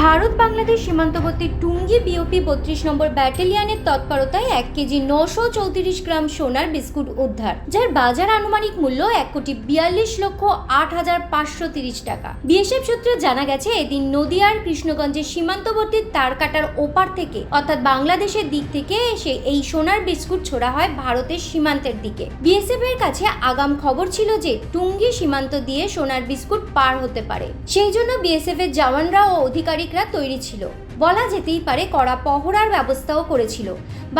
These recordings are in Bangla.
ভারত বাংলাদেশ সীমান্তবর্তী টুঙ্গি বিওপি বত্রিশ নম্বর ব্যাটালিয়নের তৎপরতায় এক কেজি নশো চৌত্রিশ গ্রাম সোনার বিস্কুট উদ্ধার, যার বাজার আনুমানিক মূল্য এক কোটি বিয়াল্লিশ লক্ষ আট হাজার পাঁচশো তিরিশ টাকা। বিএসএফ সূত্রে জানা গেছে, এদিন নদিয়ার কৃষ্ণগঞ্জের সীমান্তবর্তী তার কাটার ওপার থেকে, অর্থাৎ বাংলাদেশের দিক থেকে এসে এই সোনার বিস্কুট ছোড়া হয় ভারতের সীমান্তের দিকে। বিএসএফ এর কাছে আগাম খবর ছিল যে, টুঙ্গি সীমান্ত দিয়ে সোনার বিস্কুট পার হতে পারে। সেই জন্য বিএসএফ এর জওয়ানরা ও আধিকারিকরা তৈরি ছিল। বলা যেতেই পারে কড়া পহরার ব্যবস্থাও করেছিল।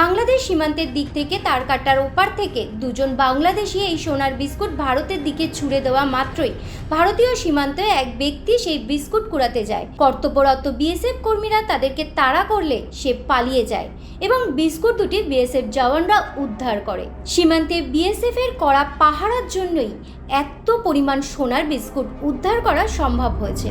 বাংলাদেশ সীমান্তের দিক থেকে তার কাটার ওপার থেকে দুজন বাংলাদেশি এই সোনার বিস্কুট ভারতের দিকে ছুড়ে দেওয়া মাত্রই ভারতীয় সীমান্তে এক ব্যক্তি সেই বিস্কুট কুড়াতে যায়। কর্তব্যরত বিএসএফ কর্মীরা তাদেরকে তাড়া করলে সে পালিয়ে যায় এবং বিস্কুট দুটি বিএসএফ জওয়ানরা উদ্ধার করে। সীমান্তে বিএসএফ এর করা পাহারার জন্যই এত পরিমাণ সোনার বিস্কুট উদ্ধার করা সম্ভব হয়েছে।